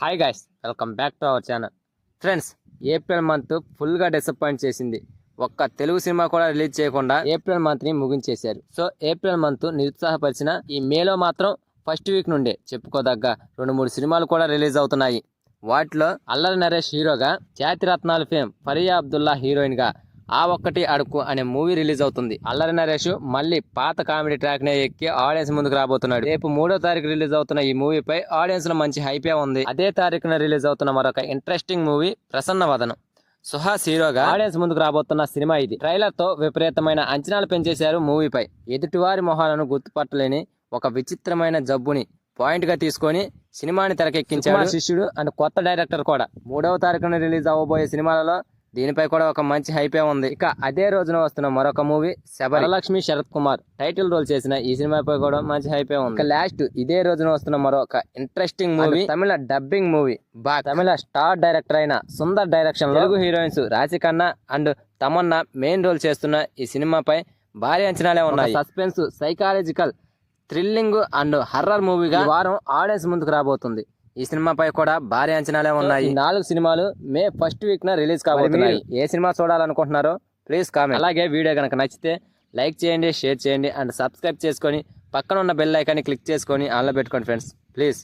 Hi guys welcome back to our channel friends April month ఫుల్గా disappoint చేసింది. ఒక్క Telugu cinema కూడా రిలీజ్ చేయకుండా ఏప్రిల్ మంత్ని ముగించేశారు. సో ఏప్రిల్ మంత్ నిరుత్సాహపరిచిన ఈ మేలో మాత్రం ఫస్ట్ వీక్ నుండే చెప్పుకోదగ్గ రెండు మూడు సినిమాలు కూడా రిలీజ్ అవుతున్నాయి. వాటిలో అల్లరి నరేష్ హీరోగా జాతిరత్నాలు ఫేమ్ ఫరియా అబ్దుల్లా హీరోయిన్గా ఆ ఒక్కటి అడుక్కు అనే మూవీ రిలీజ్ అవుతుంది. అల్లరి నరేష్ మళ్ళీ పాత కామెడీ ట్రాక్ నే ఎక్కి ఆడియన్స్ ముందుకు రాబోతున్నాడు. రేపు మూడో తారీఖు రిలీజ్ అవుతున్న ఈ మూవీపై ఆడియన్స్లో మంచి హైపే ఉంది. అదే తారీఖున రిలీజ్ అవుతున్న మరొక ఇంట్రెస్టింగ్ మూవీ ప్రసన్న వదనం. సుహాస్ హీరోగా ఆడియన్స్ ముందుకు రాబోతున్న సినిమా ఇది. ట్రైలర్తో విపరీతమైన అంచనాలు పెంచేశారు మూవీపై. ఎదుటివారి మొహాలను గుర్తుపట్టలేని ఒక విచిత్రమైన జబ్బుని పాయింట్గా తీసుకొని సినిమాని తెరకెక్కించారు శిష్యుడు అండ్ కొత్త డైరెక్టర్ కూడా. మూడవ తారీఖున రిలీజ్ అవ్వబోయే సినిమాలలో దీనిపై కూడా ఒక మంచి హైపే ఉంది. ఇక అదే రోజున వస్తున్న మరొక movie Sabaralakshmi Sarath Kumar title role చేసిన ఈ సినిమాపై కూడా మంచి హైపే ఉంది. ఇక లాస్ట్ ఇదే రోజున వస్తున్న మరొక interesting movie Tamil dubbing movie బా తమిళ స్టార్ డైరెక్టర్ అయిన సుందర్ డైరెక్షన్ తెలుగు హీరోయిన్స్ రాశి Khanna and Tamannaah main role చేస్తున్న ఈ సినిమాపై భారీ అంచనాలే ఉన్నాయి. Suspense psychological thrilling and horror మూవీగా వారం ఆడియన్స్ ముందుకు రాబోతుంది. ఈ సినిమాపై కూడా భారీ అంచనాలే ఉన్నాయి. నాలుగు సినిమాలు మే ఫస్ట్ వీక్ న రిలీజ్ కాబోతున్నాయి. ఏ సినిమా చూడాలనుకుంటున్నారో ప్లీజ్ కామెంట్. అలాగే వీడియో కనుక నచ్చితే లైక్ చేయండి షేర్ చేయండి అండ్ సబ్స్క్రైబ్ చేసుకొని పక్కన ఉన్న బెల్ ఐకాన్ని క్లిక్ చేసుకొని ఆన్లో పెట్టుకోండి ఫ్రెండ్స్. ప్లీజ్.